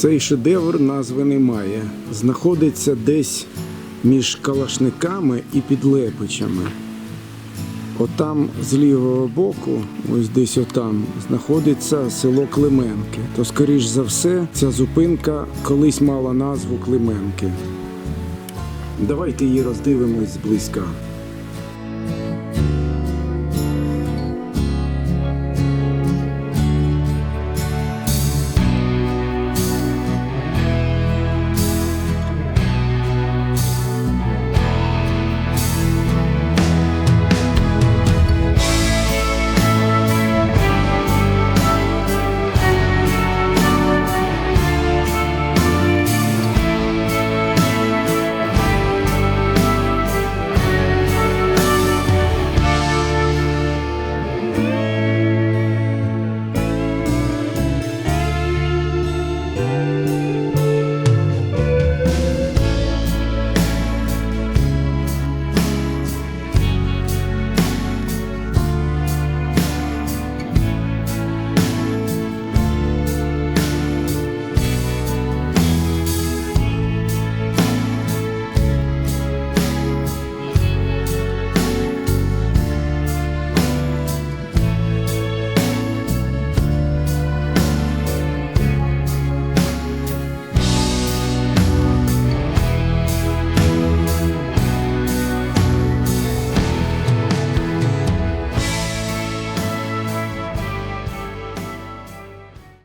Цей шедевр назви не має. Знаходиться десь між калашниками і підлепичами. Отам з лівого боку, ось десь отам, знаходиться село Клименки. То, скоріш за все, ця зупинка колись мала назву Клименки. Давайте її роздивимось зблизька.